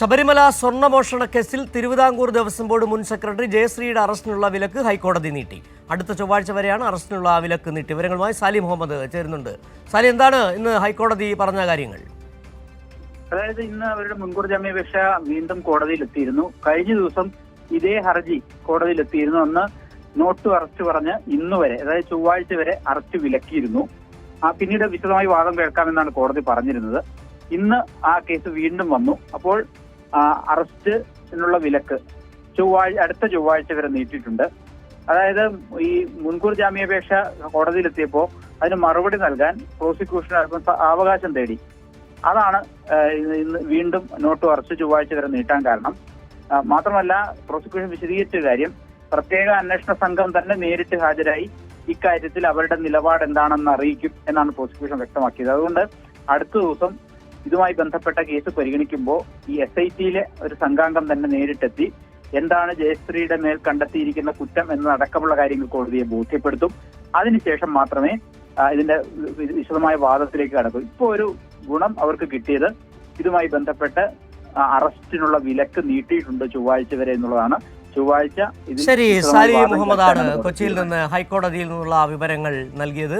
ശബരിമല സ്വർണമോഷണ കേസിൽ തിരുവിതാംകൂർ ദേവസ്വം ബോർഡ് മുൻ സെക്രട്ടറി ജയശ്രീയുടെ അറസ്റ്റിനുള്ള വിലക്ക് ഹൈക്കോടതി നീട്ടി. അടുത്ത ചൊവ്വാഴ്ച വരെയാണ് അറസ്റ്റിനുള്ള വിലക്ക് നീട്ടി. വിവരങ്ങളുമായി സാലി മുഹമ്മദ് ചേരുന്നുണ്ട്. സാലി എന്താണ് ഇന്ന് ഹൈക്കോടതി പറഞ്ഞ കാര്യങ്ങൾ? അതായത് ഇന്ന് അവരുടെ മുൻകൂർ ജാമ്യാപേക്ഷ വീണ്ടും കോടതിയിലെത്തിയിരുന്നു. കഴിഞ്ഞ ദിവസം ഇതേ ഹർജി കോടതിയിലെത്തിയിരുന്നു അന്ന് നോട്ട് അറസ്റ്റ് പറഞ്ഞ് ഇന്ന് വരെ അതായത് ചൊവ്വാഴ്ച വരെ അറസ്റ്റ് വിലക്കിയിരുന്നു. ആ പിന്നീട് വിശദമായി വാദം കേൾക്കാമെന്നാണ് കോടതി പറഞ്ഞിരുന്നത്. ഇന്ന് ആ കേസ് വീണ്ടും വന്നു. അപ്പോൾ അറസ്റ്റിനുള്ള വിലക്ക് ചൊവ്വാഴ്ച അടുത്ത ചൊവ്വാഴ്ച വരെ നീട്ടിയിട്ടുണ്ട്. അതായത് ഈ മുൻകൂർ ജാമ്യാപേക്ഷ കോടതിയിലെത്തിയപ്പോൾ അതിന് മറുപടി നൽകാൻ പ്രോസിക്യൂഷൻ അല്പം അവകാശം തേടി. അതാണ് ഇന്ന് വീണ്ടും നോട്ട് അറസ്റ്റ് ചൊവ്വാഴ്ച വരെ നീട്ടാൻ കാരണം. മാത്രമല്ല പ്രോസിക്യൂഷൻ വിശദീകരിച്ച കാര്യം പ്രത്യേക അന്വേഷണ സംഘം തന്നെ നേരിട്ട് ഹാജരായി ഇക്കാര്യത്തിൽ അവരുടെ നിലപാട് എന്താണെന്ന് അറിയിക്കും എന്നാണ് പ്രോസിക്യൂഷൻ വ്യക്തമാക്കിയത്. അതുകൊണ്ട് അടുത്ത ദിവസം ഇതുമായി ബന്ധപ്പെട്ട കേസ് പരിഗണിക്കുമ്പോൾ ഈ എസ് ഐ ടിയിലെ ഒരു സംഘാംഗം തന്നെ നേരിട്ടെത്തി എന്താണ് ജയശ്രീയുടെ മേൽ കണ്ടെത്തിയിരിക്കുന്ന കുറ്റം എന്നതടക്കമുള്ള കാര്യങ്ങൾ കോടതിയെ ബോധ്യപ്പെടുത്തും. അതിനുശേഷം മാത്രമേ ഇതിന്റെ വിശദമായ വാദത്തിലേക്ക് കടക്കൂ. ഇപ്പോൾ ഒരു ഗുണം അവർക്ക് കിട്ടിയത് ഇതുമായി ബന്ധപ്പെട്ട് അറസ്റ്റിനുള്ള വിലക്ക് നീട്ടിയിട്ടുണ്ട് ചൊവ്വാഴ്ച വരെ എന്നുള്ളതാണ്. ചൊവ്വാഴ്ച ശരി സാരി മുഹമ്മദാണ് കൊച്ചിയിൽ നിന്ന് ഹൈക്കോടതിയിൽ നിന്നുള്ള വിവരങ്ങൾ നൽകിയത്.